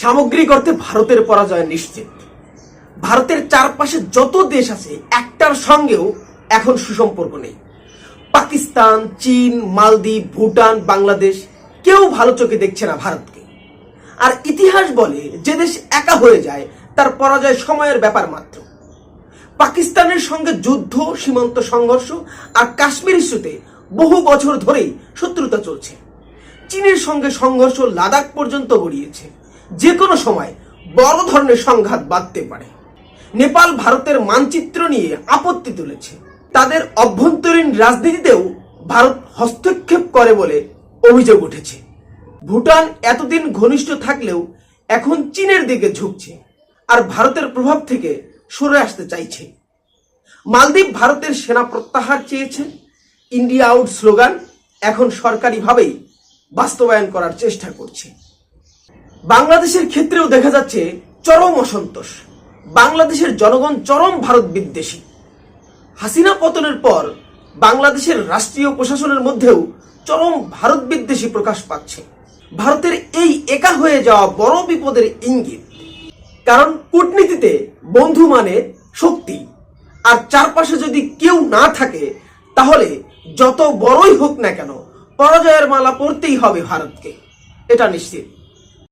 সামগ্রিক অর্থে ভারতের পরাজয় নিশ্চিত। ভারতের চারপাশে যত দেশ আছে, একটার সঙ্গেও এখন সুসম্পর্ক নেই। পাকিস্তান, চীন, মালদ্বীপ, ভুটান, বাংলাদেশ কেউ ভালো চোখে দেখছে না ভারতকে। আর ইতিহাস বলে যে দেশ একা হয়ে যায়, তার পরাজয় সময়ের ব্যাপার মাত্র। পাকিস্তানের সঙ্গে যুদ্ধ, সীমান্ত সংঘর্ষ আর কাশ্মীর ইস্যুতে বহু বছর ধরেই শত্রুতা চলছে। চীনের সঙ্গে সংঘর্ষ লাদাখ পর্যন্ত গড়িয়েছে। যে কোনো সময় বড় ধরনের সংঘাত বাঁধতে পারে। নেপাল ভারতের মানচিত্র নিয়ে আপত্তি তুলেছে। তাদের অভ্যন্তরীণ রাজনীতিতেও ভারত হস্তক্ষেপ করে বলে অভিযোগ উঠেছে। ভুটান এতদিন ঘনিষ্ঠ থাকলেও এখন চীনের দিকে ঝুঁকছে আর ভারতের প্রভাব থেকে সরে আসতে চাইছে। মালদ্বীপ ভারতের সেনা প্রত্যাহার চেয়েছে। ইন্ডিয়া আউট স্লোগান এখন সরকারিভাবেই বাস্তবায়ন করার চেষ্টা করছে। বাংলাদেশের ক্ষেত্রেও দেখা যাচ্ছে চরম অসন্তোষ। বাংলাদেশের জনগণ চরম ভারত বিদ্বেষী। হাসিনা পতনের পর বাংলাদেশের রাষ্ট্রীয় প্রশাসনের মধ্যেও চরম ভারত বিদ্বেষী প্রকাশ পাচ্ছে। ভারতের এই একা হয়ে যাওয়া বড় বিপদের ইঙ্গিত। কারণ কূটনীতিতে বন্ধু মানে শক্তি। আর চারপাশে যদি কেউ না থাকে, তাহলে যত বড়ই হোক না কেন পরাজয়ের মালা পড়তেই হবে ভারতকে। এটা নিশ্চিত।